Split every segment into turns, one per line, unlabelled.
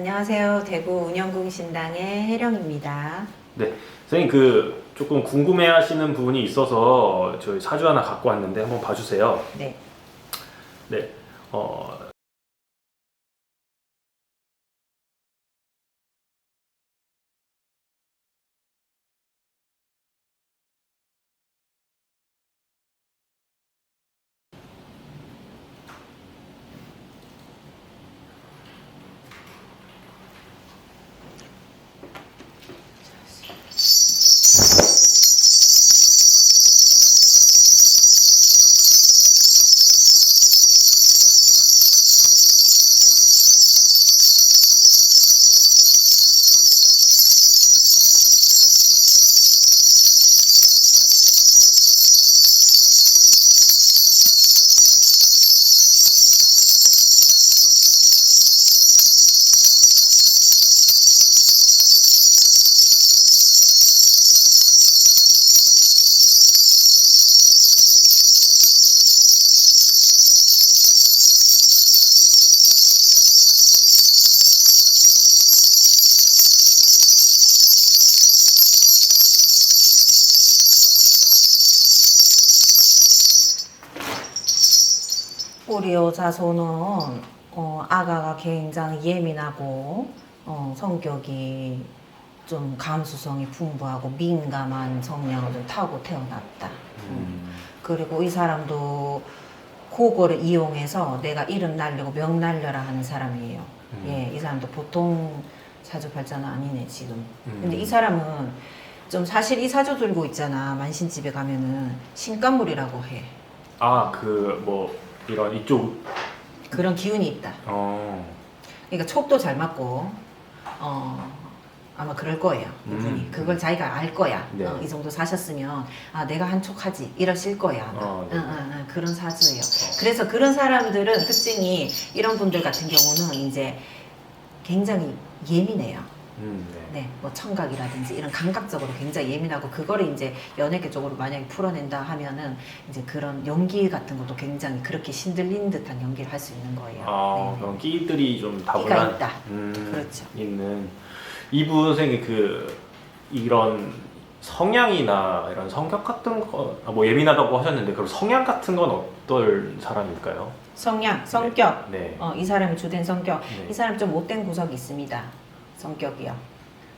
안녕하세요. 대구 운영궁 신당의 혜령입니다.
네, 선생님 그 조금 궁금해하시는 부분이 있어서 저희 사주 하나 갖고 왔는데 한번 봐주세요.
네.
네, 어,
우리 여자손은 어, 아가가 굉장히 예민하고 어, 성격이 좀 감수성이 풍부하고 민감한 성향을 좀 타고 태어났다.
음,
그리고 이 사람도 그거를 이용해서 내가 이름 날리고 명 날려라 하는 사람이에요.
음.
예, 이 사람도 보통 사주팔자는 아니네 지금.
음.
근데 이 사람은 좀 사실 이 사주 들고 있잖아 만신집에 가면은 신간물이라고 해.
아, 그뭐 이런 이쪽,
그런 기운이 있다.
어,
그러니까 촉도 잘 맞고 어 아마 그럴 거예요 이분이
음.
그걸 자기가 알 거야
네.
어, 이 정도 사셨으면 아 내가 한 촉하지 이러실 거야 아마
어, 네.
응, 응, 응, 그런 사주예요 그래서 그런 사람들은 특징이 이런 분들 같은 경우는 이제 굉장히 예민해요
음, 네.
네, 뭐 청각이라든지 이런 감각적으로 굉장히 예민하고 그거를 이제 연예계 쪽으로 만약에 풀어낸다 하면은 이제 그런 연기 같은 것도 굉장히 그렇게 신들린 듯한 연기를 할 수 있는 거예요.
아,
네, 네.
그런 끼들이 좀
끼가
다분한,
있다.
음,
그렇죠.
있는 이분 선생님 그 이런 성향이나 이런 성격 같은 거, 아, 뭐 예민하다고 하셨는데 그럼 성향 같은 건 어떨 사람일까요?
성향, 성격,
네.
어, 이 사람의 주된 성격,
네.
이 사람 좀 못된 구석이 있습니다. 성격이요.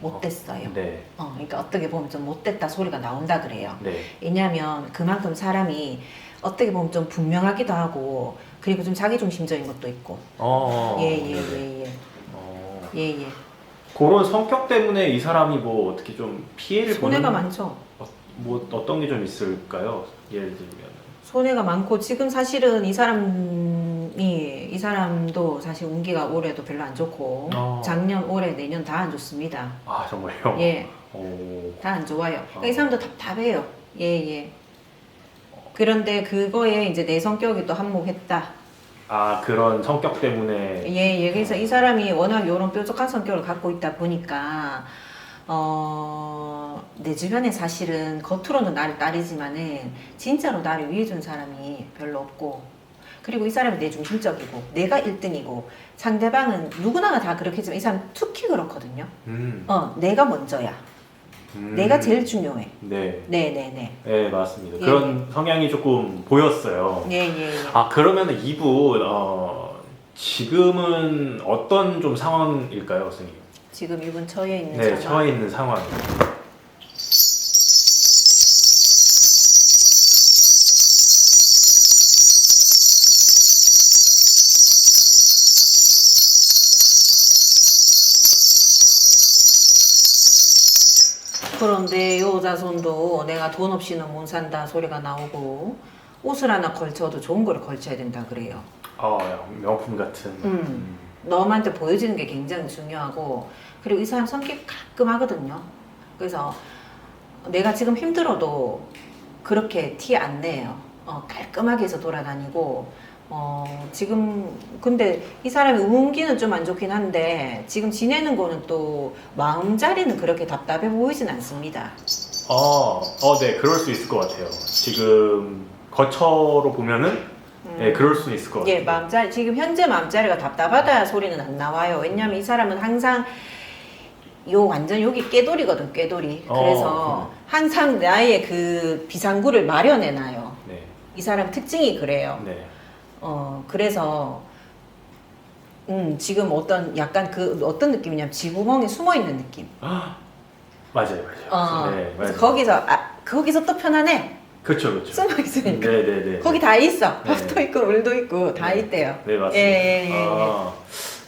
못됐어요.
네.
어, 그러니까 어떻게 보면 좀 못됐다 소리가 나온다 그래요.
네.
왜냐하면 그만큼 사람이 어떻게 보면 좀 분명하기도 하고 그리고 좀 자기중심적인 것도 있고
어.
예예예
네네.
예, 예.
어.
예, 예.
그런 성격 때문에 이 사람이 뭐 어떻게 좀 피해를
손해가
보는
많죠.
어, 뭐 어떤 게 좀 있을까요? 예를 들면
손해가 많고 지금 사실은 이 사람 이이 사람도 사실 운기가 올해도 별로 안 좋고
어.
작년, 올해, 내년 다 안 좋습니다.
아 정말요?
예,
오.
다 안 좋아요. 그러니까
어.
이 사람도 답답해요. 예, 예. 그런데 그거에 이제 내 성격이 또 한몫했다.
아 그런 성격 때문에
예, 예. 그래서 이 사람이 워낙 이런 뾰족한 성격을 갖고 있다 보니까, 어, 내 주변에 사실은 겉으로는 나를 따르지만은 진짜로 나를 위해준 사람이 별로 없고, 그리고 이 사람이 내 중심적이고, 내가 1등이고, 상대방은 누구나가 다 그렇겠지만 이 사람 특히 그렇거든요.
음.
어, 내가 먼저야.
음.
내가 제일 중요해.
네.
네네네.
네 맞습니다.
예,
그런 성향이 조금 보였어요.
예, 예, 예.
아 그러면 이분 어, 지금은 어떤 좀 상황일까요, 선생님?
지금 이분 처해 있는
네,
상황.
처해 있는 상황.
손도 내가 돈 없이는 못 산다 소리가 나오고 옷을 하나 걸쳐도 좋은 걸 걸쳐야 된다 그래요.
어, 명품 같은.
음. 너한테 보여지는 게 굉장히 중요하고 그리고 이 사람 성격 깔끔하거든요. 그래서 내가 지금 힘들어도 그렇게 티 안 내요. 어, 깔끔하게 해서 돌아다니고 어, 지금 근데 이 사람이 운기는 좀 안 좋긴 한데 지금 지내는 거는 또 마음 자리는 그렇게 답답해 보이진 않습니다.
어, 어, 네, 그럴 수 있을 것 같아요. 지금 거처로 보면은
음.
예, 그럴 수 있을 것 같아요.
예, 마음자리 지금 현재 마음자리가 답답하다 소리는 안 나와요. 왜냐면 이 사람은 항상 요 완전 여기 깨돌이거든, 깨돌이.
어,
그래서 항상 나의 그 비상구를 마련해 놔요.
네,
이 사람 특징이 그래요.
네.
어, 그래서 음, 지금 어떤 약간 그 어떤 느낌이냐면 지구멍에 숨어 있는 느낌.
아, 맞아요, 맞아요.
어,
네,
그래서
맞아요.
거기서 아, 거기서 또 편안해.
그렇죠, 그렇죠.
숨어 있으니까.
네, 네, 네.
거기 다 있어.
네.
밥도 있고 물도 있고 다
네.
있대요.
네, 맞습니다.
예, 예, 예, 예.
아,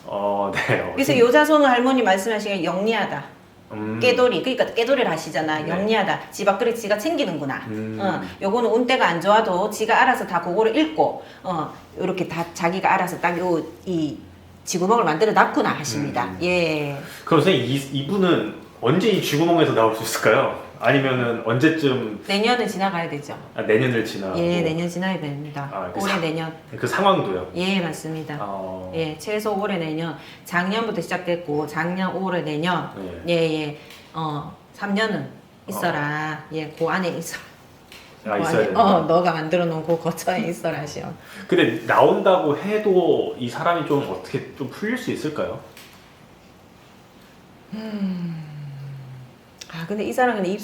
어, 네.
그래서 요자손은 할머니 말씀하시기에 영리하다.
음,
깨돌이 그러니까 깨돌이를 하시잖아.
네.
영리하다. 집 앞그릇 지가 챙기는구나.
음.
어, 요거는 운때가 안 좋아도 지가 알아서 다 그거를 읽고 어, 요렇게 다 자기가 알아서 딱 요 이 지구멍을 만들어 놨구나 하십니다.
음.
예.
그럼 선생님 이, 이분은 언제 이 쥐구멍에서 나올 수 있을까요? 아니면은 언제쯤
내년은 지나가야 되죠.
아, 내년을 지나고
예, 내년 지나야 됩니다.
아, 그
올해
사-
내년.
그 상황도요.
예, 맞습니다.
어,
예, 최소 올해 내년. 작년부터 시작됐고 작년 올해 내년.
네.
예, 예. 어, 3년은 있어라. 예, 그 안에 있어.
아
그
있어야
안에. 어, 너가 만들어 놓은 그 거처에 있어라, 시오.
근데 나온다고 해도 이 사람이 좀 어떻게 좀 풀릴 수 있을까요?
아, 근데 이 사람은 입,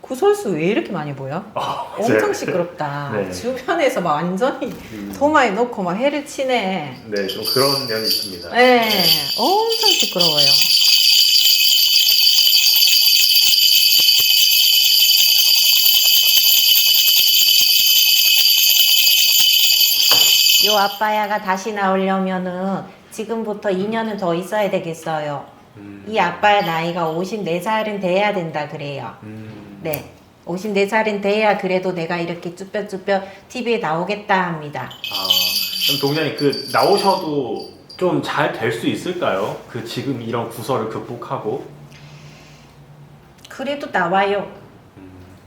구설수 왜 이렇게 많이 보여?
아,
엄청
맞아요.
시끄럽다.
네.
주변에서 막 완전히
음,
도마에 놓고 막 해를 치네.
네, 좀 그런 면이 있습니다.
네, 엄청 시끄러워요. 요 아빠야가 다시 나오려면은 지금부터 2년은 더 있어야 되겠어요.
음,
이 아빠의 나이가 54살은 돼야 된다 그래요.
음,
네. 54살은 돼야 그래도 내가 이렇게 쭈뼛쭈뼛 TV에 나오겠다 합니다.
아, 그럼 동장님 그 나오셔도 좀 잘 될 수 있을까요? 그 지금 이런 구설을 극복하고.
그래도 나와요.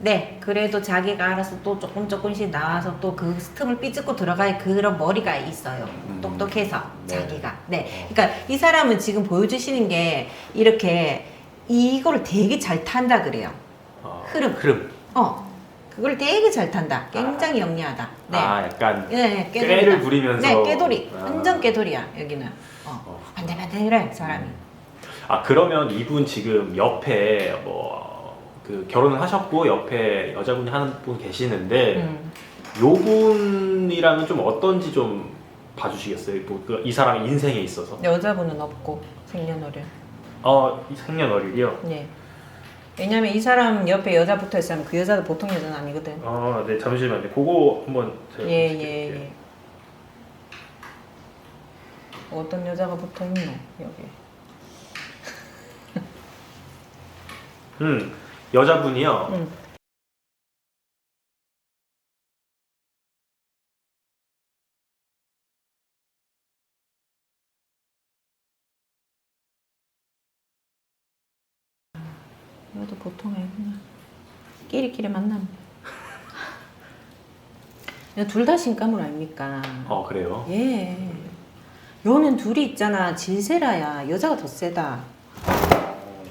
음,
네, 그래도 자기가 알아서 또 조금 조금씩 나와서 또 그 틈을 삐집고 들어갈 그런 머리가 있어요.
음.
똑똑해서
네.
자기가. 네,
어.
그러니까 이 사람은 지금 보여주시는 게 이렇게 이거를 되게 잘 탄다 그래요.
아,
흐름.
흐름.
어, 그걸 되게 잘 탄다. 굉장히 영리하다. 네,
아, 약간
네,
꾀를 부리면서.
네, 깨돌이.
아.
완전 깨돌이야 여기는. 어,
어.
반대 반대 이래 사람이.
아 그러면 이분 지금 옆에 뭐 그 결혼을 하셨고 옆에 여자분이 하는 분 계시는데
음.
요 분이랑은 좀 어떤지 좀 봐주시겠어요? 뭐이 사람의 인생에 있어서.
여자분은 없고 생년월일.
어 생년월일이요.
네. 왜냐면 이 사람 옆에 여자 붙어 있으면 그 여자도 보통 여자는 아니거든.
아네 잠시만요. 그거 한번 제가
예,
보실게요.
예, 예. 어떤 여자가 붙어 있노 여기.
음 여자분이요.
응. 이것도 보통 아니구나. 끼리끼리 만나면. 둘다 신가물 아닙니까?
어 그래요.
예. 요는 둘이 있잖아. 질세라야. 여자가 더 세다.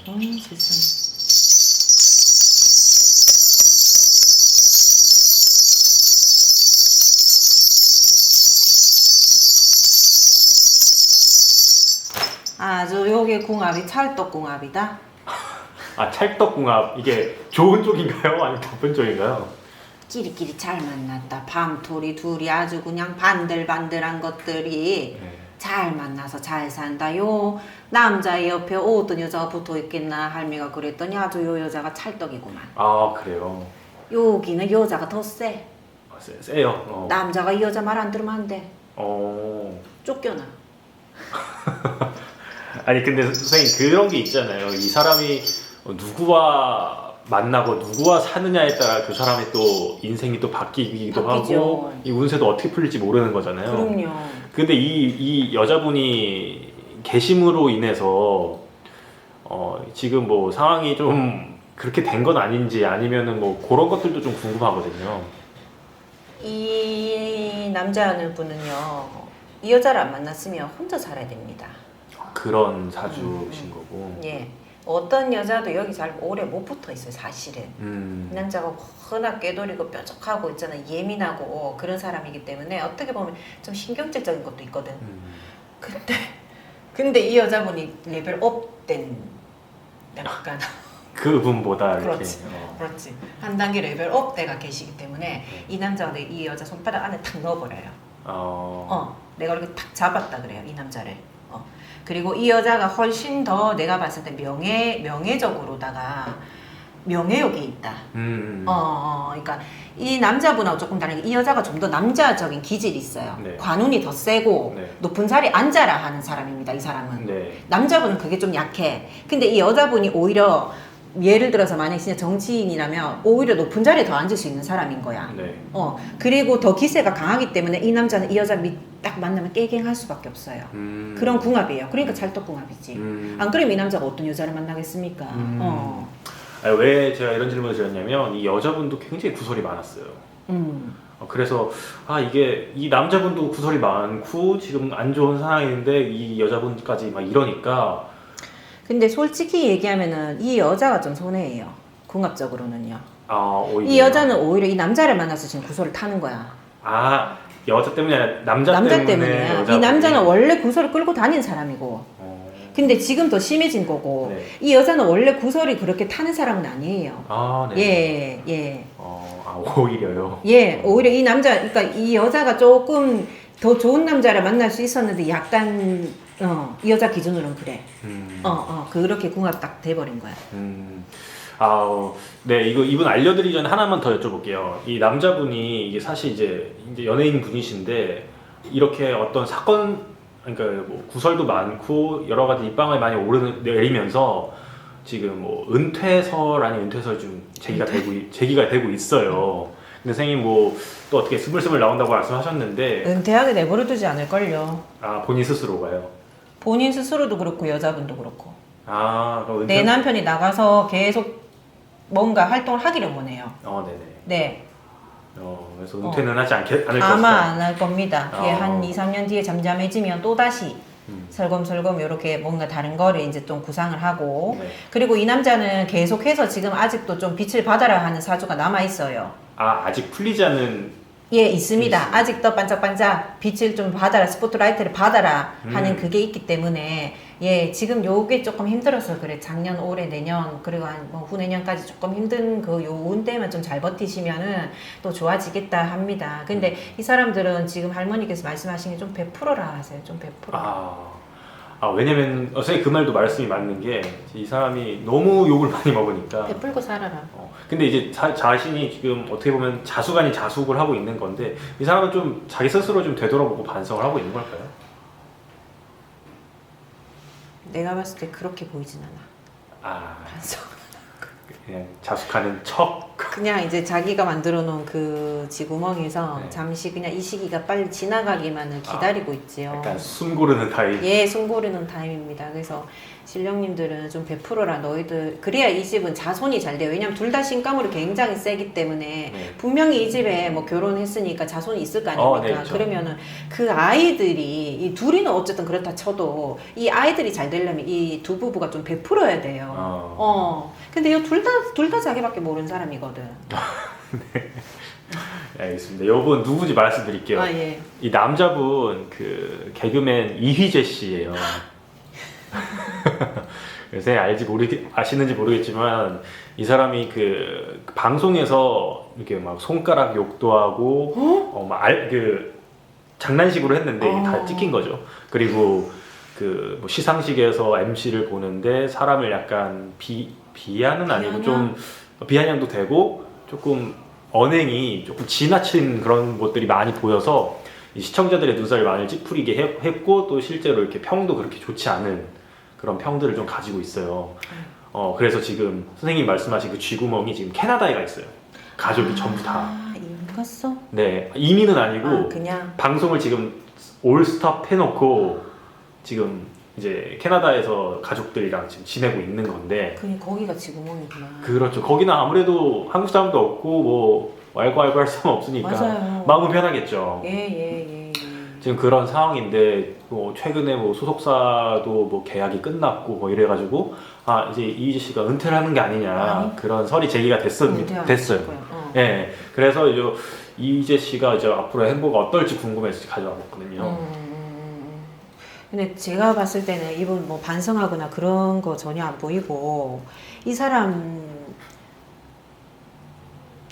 어, 세 요게 궁합이 찰떡궁합이다.
아 찰떡궁합 이게 좋은 쪽인가요? 아니면 나쁜 쪽인가요?
끼리끼리 잘 만났다. 밤토리 둘이 아주 그냥 반들반들한 것들이
네.
잘 만나서 잘 산다. 요 남자 옆에 어떤 여자가 붙어 있겠나 할미가 그랬더니 아주 요 여자가 찰떡이구만.
아 그래요.
여기는 여자가 더 세.
아, 세, 세요. 어.
남자가 이 여자 말 안 들으면 안 돼.
어.
쫓겨나.
아니 근데 선생님 그런 게 있잖아요. 이 사람이 누구와 만나고 누구와 사느냐에 따라 그 사람의 또 인생이 또 바뀌기도
바뀌죠.
하고 이 운세도 어떻게 풀릴지 모르는 거잖아요.
그럼요.
근데 이, 이 여자분이 계심으로 인해서 어, 지금 뭐 상황이 좀 그렇게 된 건 아닌지 아니면은 뭐 그런 것들도 좀 궁금하거든요.
이 남자는 분은요. 이 여자를 안 만났으면 혼자 살아야 됩니다.
그런 사주신
음,
거고.
예. 어떤 여자도 여기 잘 오래 못 붙어 있어요 사실은
음.
이 남자가 워낙 꾀돌이고 뾰족하고 있잖아 예민하고 그런 사람이기 때문에 어떻게 보면 좀 신경질적인 것도 있거든
음.
근데 근데 이 여자분이 레벨 업된 약간
그분보다 이렇게
그렇지.
어.
그렇지 한 단계 레벨 업대가 계시기 때문에 이 남자가 이 여자 손바닥 안에 탁 넣어버려요
어.
어, 내가 이렇게 탁 잡았다 그래요, 이 남자를. 어. 그리고 이 여자가 훨씬 더 내가 봤을 때 명예, 명예적으로다가 명예욕이 있다.
음.
어, 어, 그러니까 이 남자분하고 조금 다른 게 이 여자가 좀 더 남자적인 기질이 있어요.
네.
관운이 더 세고
네.
높은 자리에 앉아라 하는 사람입니다, 이 사람은.
네.
남자분은 그게 좀 약해. 근데 이 여자분이 오히려 예를 들어서 만약 진짜 정치인이라면 오히려 높은 자리에 더 앉을 수 있는 사람인 거야.
네.
어 그리고 더 기세가 강하기 때문에 이 남자는 이 여자 밑 딱 만나면 깨갱할 수밖에 없어요.
음.
그런 궁합이에요. 그러니까 찰떡궁합이지.
음.
안 그러면 이 남자가 어떤 여자를 만나겠습니까?
음.
어.
아니, 왜 제가 이런 질문을 드렸냐면 이 여자분도 굉장히 구설이 많았어요.
음.
어, 그래서 아 이게 이 남자분도 구설이 많고 지금 안 좋은 상황인데 이 여자분까지 막 이러니까
근데 솔직히 얘기하면은 이 여자가 좀 손해예요. 궁합적으로는요.
아 오히려
이 여자는 오히려 이 남자를 만나서 지금 구설을 타는 거야.
아 여자 때문이 아니라 남자,
남자
때문에
때문이야. 이
여자분이.
남자는 원래 구설을 끌고 다니는 사람이고.
어.
근데 지금 더 심해진 거고.
네.
이 여자는 원래 구설이 그렇게 타는 사람은 아니에요.
아 네.
예, 예.
어, 아 오히려요.
예, 오히려 이 남자, 그러니까 이 여자가 조금 더 좋은 남자를 만날 수 있었는데 약간 어, 이 여자 기준으로는 그래.
음.
어, 어, 그렇게 궁합 딱 돼버린 거야.
음. 아, 어, 네, 이거 이분 알려드리기 전에 하나만 더 여쭤볼게요. 이 남자분이 이게 사실 이제, 이제 연예인 분이신데 이렇게 어떤 사건, 그러니까 뭐 구설도 많고 여러 가지 입방을 많이 오르내리면서 지금 뭐 은퇴설 아닌 은퇴설 좀 제기가 되고 있- 제기가 되고 있어요. 근데 선생님 뭐 또 어떻게 스물스물 나온다고 말씀하셨는데
은퇴하게 내버려 두지 않을걸요.
아 본인 스스로가요.
본인 스스로도 그렇고 여자분도 그렇고.
아 그럼 은퇴.
내 남편이 나가서 계속 뭔가 활동을 하기를 원해요.
어 네네.
네,
어 그래서 은퇴는 하지 않게 않을
아마
것이다.
안 할 겁니다.
어.
예, 한 2, 3년 뒤에 잠잠해지면 또 다시
음.
설검설검 이렇게 뭔가 다른 거를 이제 좀 구상을 하고
네.
그리고 이 남자는 계속해서 지금 아직도 좀 빛을 받아라 하는 사주가 남아 있어요.
아 아직 풀리지 않은
예, 있습니다.
있습니다.
아직도 반짝반짝 빛을 좀 받아라, 스포트라이트를 받아라 하는
음.
그게 있기 때문에 예, 지금 요게 조금 힘들어서 그래. 작년, 올해, 내년 그리고 한뭐 후내년까지 조금 힘든 그 요운 때만 좀 잘 버티시면은 또 좋아지겠다 합니다. 근데
음.
이 사람들은 지금 할머니께서 말씀하신 게 좀 베풀어라 하세요. 좀 베풀어.
아, 아 왜냐면 어, 선생님 그 말도 말씀이 맞는 게 이 사람이 너무 욕을 많이 먹으니까
베풀고 살아라.
어, 근데 이제 자, 자신이 지금 어떻게 보면 자숙 아닌 자숙을 하고 있는 건데 이 사람은 좀 자기 스스로 좀 되돌아보고 반성을 하고 있는 걸까요?
내가 봤을 때 그렇게 보이진 않아.
아
반성.
그냥 자숙하는 척
그냥 이제 자기가 만들어 놓은 그 지구멍에서
네.
잠시 그냥 이 시기가 빨리 지나가기만을 기다리고 있지요.
약간 숨 고르는 타입
예, 숨 고르는 타임입니다. 그래서 신령님들은 좀 베풀어라 너희들 그래야 이 집은 자손이 잘 돼요. 왜냐면 둘 다 신감으로 굉장히 세기 때문에
네.
분명히 이 집에 뭐 결혼했으니까 자손이 있을 거
어,
아닙니까?
네, 그렇죠.
그러면은 그 아이들이 이 둘이는 어쨌든 그렇다 쳐도 이 아이들이 잘 되려면 이 두 부부가 좀 베풀어야 돼요.
어.
어. 근데 이 둘 다 둘 다 자기밖에 모르는 사람이거든.
네, 알겠습니다. 이분 누구지 말씀드릴게요.
아 예.
이 남자분 그 개그맨 이휘재 씨예요. 요새 알지 모르 아시는지 모르겠지만 이 사람이 그 방송에서 이렇게 막 손가락 욕도 하고 어막그 장난식으로 했는데 이게 다
어.
찍힌 거죠. 그리고 그 뭐 시상식에서 MC를 보는데 사람을 약간 비 비하는 아니고 좀 비아냥도 되고 조금 언행이 조금 지나친 그런 것들이 많이 보여서 이 시청자들의 눈살을 많이 찌푸리게 해- 했고 또 실제로 이렇게 평도 그렇게 좋지 않은 그런 평들을 좀 가지고 있어요. 어 그래서 지금 선생님 말씀하신 그 쥐구멍이 지금 캐나다에 가 있어요. 가족이 전부 다.
아, 이민 갔어?
네 이민은 아니고
아, 그냥
방송을 지금 올스톱 해놓고 지금 이제 캐나다에서 가족들이랑 지금 지내고 있는 건데
그냥 거기가 지구멍이구나.
그렇죠. 거기는 아무래도 한국 사람도 없고 뭐 왈가왈부 할 수는 없으니까
맞아요.
마음은 편하겠죠.
예예 예 예, 예.
지금 그런 상황인데 뭐 최근에 뭐 소속사도 뭐 계약이 끝났고 뭐 이래가지고 아 이제 이희재 씨가 은퇴를 하는 게 아니냐
아니.
그런 설이 제기가
은퇴하고 됐어요. 어.
예, 그래서 이제 이희재 씨가 이제 앞으로 행보가 어떨지 궁금해서 가져와 봤거든요.
음, 근데 제가 봤을 때는 이분 뭐 반성하거나 그런 거 전혀 안 보이고 이 사람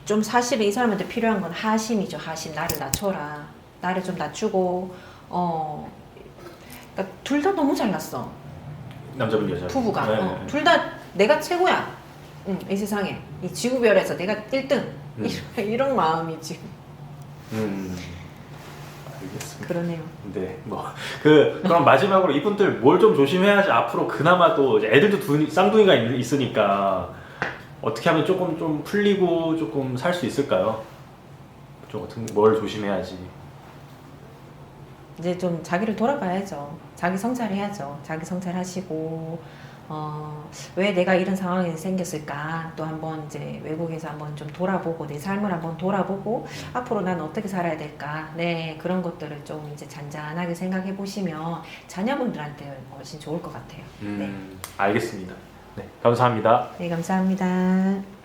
좀 사실은 이 사람한테 필요한 건 하심이죠 하심. 나를 낮춰라. 나를 좀 낮추고 어 그러니까 둘 다 너무 잘났어.
남자분 여자
부부가.
네.
어, 둘다 내가 최고야. 응, 이 세상에. 이 지구별에서 내가 1등.
음.
이런, 이런 마음이 지금.
음, 알겠습니다.
그러네요
네, 뭐그 그럼 마지막으로 이분들 뭘 좀 조심해야지 앞으로 그나마 또 이제 애들도 두, 쌍둥이가 있, 있으니까 어떻게 하면 조금 좀 풀리고 조금 살 수 있을까요? 좀 어떻게 뭘 조심해야지.
이제 좀 자기를 돌아봐야죠. 자기 성찰해야죠. 자기 성찰하시고 어, 왜 내가 이런 상황이 생겼을까 또 한번 이제 외국에서 한번 좀 돌아보고 내 삶을 한번 돌아보고 앞으로 난 어떻게 살아야 될까 네 그런 것들을 좀 이제 잔잔하게 생각해 보시면 자녀분들한테 훨씬 좋을 것 같아요.
음, 알겠습니다. 네, 감사합니다.
네 감사합니다.